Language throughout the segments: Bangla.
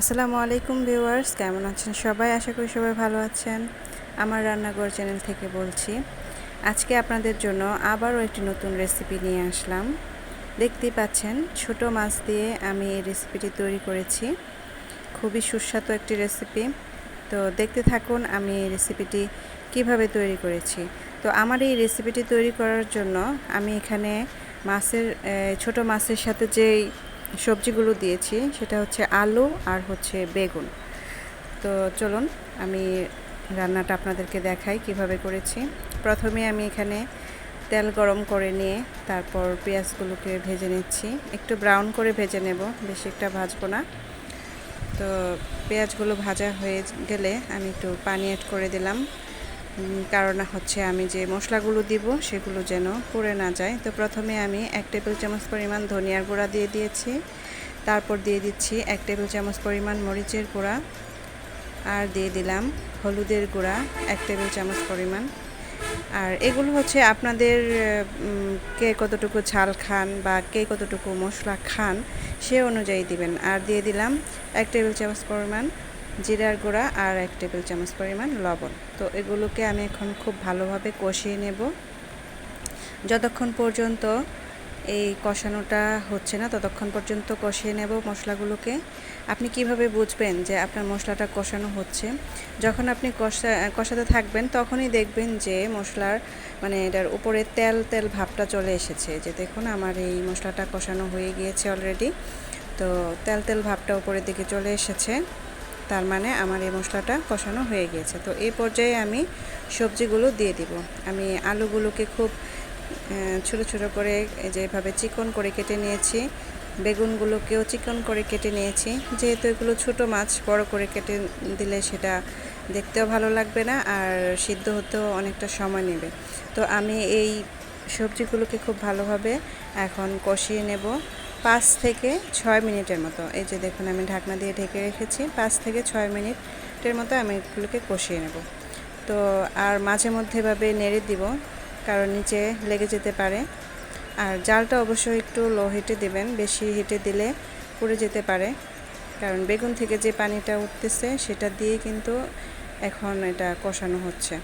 আসসালামু আলাইকুম ভিউয়ার্স, কেমন আছেন সবাই? আশা করি সবাই ভালো আছেন। আমার রান্নাঘর চ্যানেল থেকে বলছি, আজকে আপনাদের জন্য আবারও একটি নতুন রেসিপি নিয়ে আসলাম। দেখতেই পাচ্ছেন, ছোট মাছ দিয়ে আমি এই রেসিপিটি তৈরি করেছি। খুবই সুস্বাদু একটি রেসিপি। তো দেখতে থাকুন, আমি এই রেসিপিটি কীভাবে তৈরি করেছি। তো আমার এই রেসিপিটি তৈরি করার জন্য আমি এখানে মাছের ছোট মাছের সাথে যেই সবজিগুলো দিয়েছি, সেটা হচ্ছে আলু আর হচ্ছে বেগুন। তো চলুন, আমি রান্নাটা আপনাদেরকে দেখাই কীভাবে করেছি। প্রথমে আমি এখানে তেল গরম করে নিয়ে তারপর পেঁয়াজগুলোকে ভেজে নিচ্ছি। একটু ব্রাউন করে ভেজে নেব, বেশি একটা ভাজবো না। তো পেঁয়াজগুলো ভাজা হয়ে গেলে আমি একটু পানি অ্যাড করে দিলাম। কারণ হচ্ছে আমি যে মশলাগুলো দিব সেগুলো যেন পুড়ে না যায়। তো প্রথমে আমি এক টেবিল চামচ পরিমাণ ধনিয়ার গুঁড়া দিয়ে দিয়েছি। তারপর দিয়ে দিচ্ছি এক টেবিল চামচ পরিমাণ মরিচের গুঁড়া। আর দিয়ে দিলাম হলুদের গুঁড়া এক টেবিল চামচ পরিমাণ। আর এগুলো হচ্ছে আপনাদের কে কতটুকু ঝাল খান বা কে কতটুকু মশলা খান সে অনুযায়ী দিবেন। আর দিয়ে দিলাম এক টেবিল চামচ পরিমাণ জিরার গুঁড়া আর এক টেবিল চামচ পরিমাণ লবণ। তো এগুলোকে আমি এখন খুব ভালোভাবে কষিয়ে নেব। যতক্ষণ পর্যন্ত এই কষানোটা হচ্ছে না, ততক্ষণ পর্যন্ত কষিয়ে নেব মশলাগুলোকে। আপনি কীভাবে বুঝবেন যে আপনার মশলাটা কষানো হচ্ছে? যখন আপনি কষা, কষাতে থাকবেন, তখনই দেখবেন যে মশলার মানে এটার উপরে তেল তেল ভাবটা চলে এসেছে। যে দেখুন, আমার এই মশলাটা কষানো হয়ে গিয়েছে অলরেডি তো তেল তেল ভাবটা উপরের দিকে চলে এসেছে। তার মানে আমার এই মশলাটা কষানো হয়ে গিয়েছে। তো এই পর্যায়ে আমি সবজিগুলো দিয়ে দিব। আমি আলুগুলোকে খুব ছোটো ছোটো করে যেভাবে চিকন করে কেটে নিয়েছি। বেগুনগুলোকেও চিকন করে কেটে নিয়েছি। যেহেতু এগুলো ছোটো মাছ, বড় করে কেটে দিলে সেটা দেখতেও ভালো লাগবে না আর সিদ্ধ হতেও অনেকটা সময় নেবে। তো আমি এই সবজিগুলোকে খুব ভালোভাবে এখন কষিয়ে নেব। পাঁচ থেকে ছয় মিনিটের মতো। এই যে দেখুন, আমি ঢাকনা দিয়ে ঢেকে রেখেছি। পাঁচ থেকে ছয় মিনিটের মতো আমি এগুলোকে কষিয়ে নেব। তো আর মাঝে মধ্যে এভাবে নেড়ে দিব, কারণ নিচে লেগে যেতে পারে। আর জালটা অবশ্যই একটু লো হিটে দেবেন, বেশি হিটে দিলে পুড়ে যেতে পারে। কারণ বেগুন থেকে যে পানিটা উঠতেছে, সেটা দিয়ে কিন্তু এখন এটা কষানো হচ্ছে।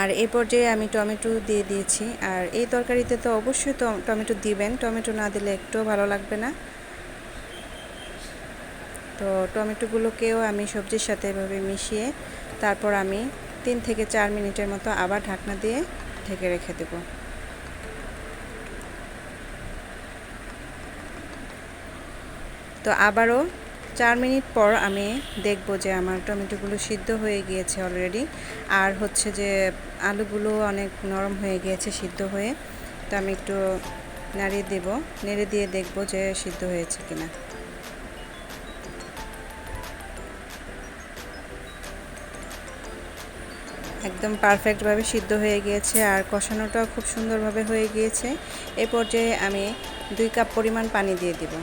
আর এই পর্যায়ে আমি টমেটো দিয়ে দিয়েছি। আর এই তরকারিতে তো অবশ্যই টমেটো দিবেন। টমেটো না দিলে একটুও ভালো লাগবে না। তো টমেটোগুলোকেও আমি সবজির সাথে এভাবে মিশিয়ে তারপর আমি তিন থেকে চার মিনিটের মতো আবার ঢাকনা দিয়ে ঢেকে রেখে দেব। তো আবারও চার মিনিট পর আমি দেখব যে আমার টমেটোগুলো সিদ্ধ হয়ে গিয়েছে অলরেডি আর হচ্ছে যে আলুগুলো অনেক নরম হয়ে গিয়েছে সিদ্ধ হয়ে। তো আমি একটু নাড়িয়ে দেব, নেড়ে দিয়ে দেখব যে সিদ্ধ হয়েছে কিনা। একদম পারফেক্টভাবে সিদ্ধ হয়ে গিয়েছে আর কষানোটাও খুব সুন্দরভাবে হয়ে গিয়েছে। এ পর্যায়ে আমি দুই কাপ পরিমাণ পানি দিয়ে দিব।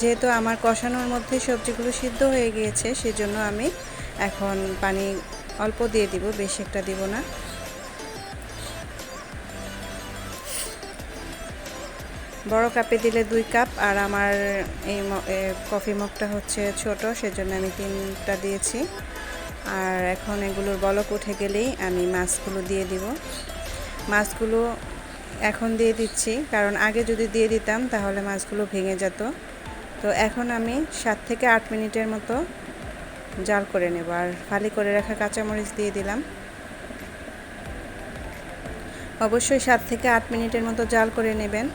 যেহেতু আমার কষানোর মধ্যে সবজিগুলো সিদ্ধ হয়ে গিয়েছে, সেজন্য আমি এখন পানি অল্প দিয়ে দিব, বেশি একটা দিব না। বড় কাপে দিলে দুই কাপ, আর আমার এই কফি মগটা হচ্ছে ছোট, সেজন্য আমি তিনটা দিয়েছি। আর এখন এগুলোর বলক উঠে গেলেই আমি মাছগুলো দিয়ে দিব। মাছগুলো এখন দিয়ে দিচ্ছি, কারণ আগে যদি দিয়ে দিতাম তাহলে মাছগুলো ভেঙে যেত। তো এখন আমি সাত থেকে আট মিনিটের মতো জাল করে নেব আর ফালি করে রাখা কাঁচামরিচ দিয়ে দিলাম। অবশ্যই সাত থেকে আট মিনিটের মতো জাল করে নেবেন।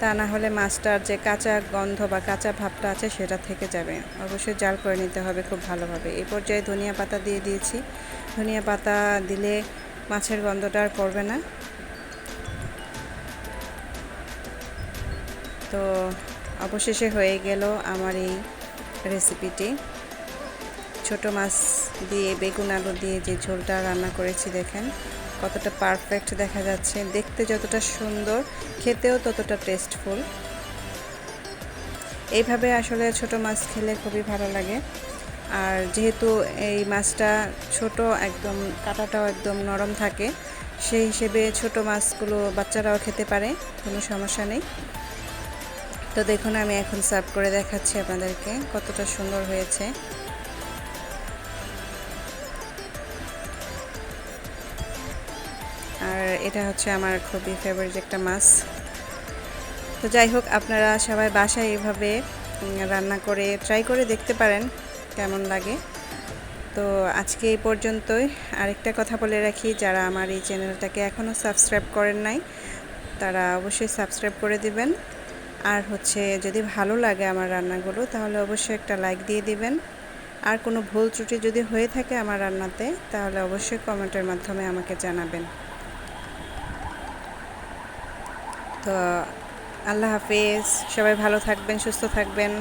তা না হলে মাছটার যে কাঁচা গন্ধ বা কাঁচা ভাবটা আছে সেটা থেকে যাবে। অবশ্যই জাল করে নিতে হবে খুব ভালোভাবে। এই পর্যায়ে ধনিয়া পাতা দিয়ে দিয়েছি। ধনিয়া পাতা দিলে মাছের গন্ধটা আর পড়বে না। তো অবশেষে হয়ে গেল আমার এই রেসিপিটি ছোট মাছ দিয়ে, বেগুন আলু দিয়ে যে ঝোলটা রান্না করেছি, দেখেন কতটা পারফেক্ট দেখা যাচ্ছে। দেখতে যতটা সুন্দর, খেতেও ততটা টেস্টফুল এইভাবে আসলে ছোট মাছ খেলে খুবই ভালো লাগে। আর যেহেতু এই মাছটা ছোট, একদম কাটাটাও একদম নরম থাকে, সেই হিসেবে ছোট মাছগুলো বাচ্চারাও খেতে পারে, কোনো সমস্যা নেই। তো দেখুন, আমি এখন সার্ভ করে দেখাচ্ছি আপনাদেরকে কতটা সুন্দর হয়েছে। আর এটা হচ্ছে আমার খুবই ফেভারিট একটা মাছ। তো যাই হোক, আপনারা সবাই বাসায় এভাবে রান্না করে ট্রাই করে দেখতে পারেন কেমন লাগে। তো আজকে এই পর্যন্তই। আরেকটা কথা বলে রাখি, যারা আমার এই চ্যানেলটাকে এখনও সাবস্ক্রাইব করেন নাই, তারা অবশ্যই সাবস্ক্রাইব করে দিবেন। আর হচ্ছে যদি ভালো লাগে আমার রান্নাগুলো, তাহলে অবশ্যই একটা লাইক দিয়ে দিবেন। আর কোনো ভুল ত্রুটি যদি হয়ে থাকে আমার রান্নাতে, তাহলে অবশ্যই কমেন্টের মাধ্যমে আমাকে জানাবেন। তো, আল্লাহ হাফিজ, সবাই ভালো থাকবেন, সুস্থ থাকবেন।